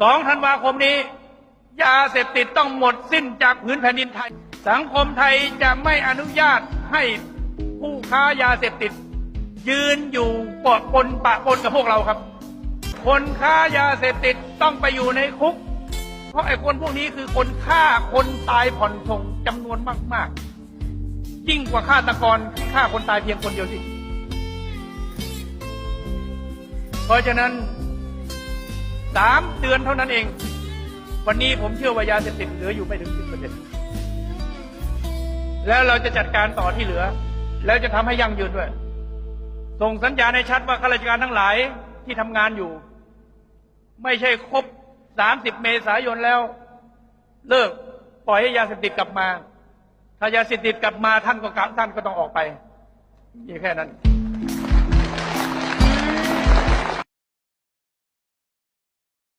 สองธันวาคมนี้ ยาเสพติดต้องหมดสิ้นจากผืนแผ่นดินไทย สังคมไทยจะไม่อนุญาตให้ผู้ค้ายาเสพติด ยืนอยู่ปะปนปะปนกับพวกเราครับ คนค้ายาเสพติดต้องไปอยู่ในคุก เพราะไอ้คนพวกนี้คือคนฆ่าคนตายผ่อนส่งจำนวนมาก ๆ ยิ่งกว่าฆาตกรฆ่าคนตายเพียงคนเดียวสิเพราะฉะนั้น สามเดือนเท่านั้นเอง วันนี้ผมเชื่อว่ายาเสพติดเหลืออยู่ไม่ถึงสิบเปอร์เซ็นต์แล้วเราจะจัดการต่อที่เหลือ แล้วจะทำให้ยั่งยืนด้วย ส่งสัญญาณให้ชัดว่าข้าราชการทั้งหลายที่ทำงานอยู่ ไม่ใช่ครบสามสิบเมษายนแล้ว เลิกปล่อยให้ยาเสพติดกลับมา ถ้ายาเสพติดกลับมาท่านก็กลับท่านก็ต้องออกไปมีแค่นั้น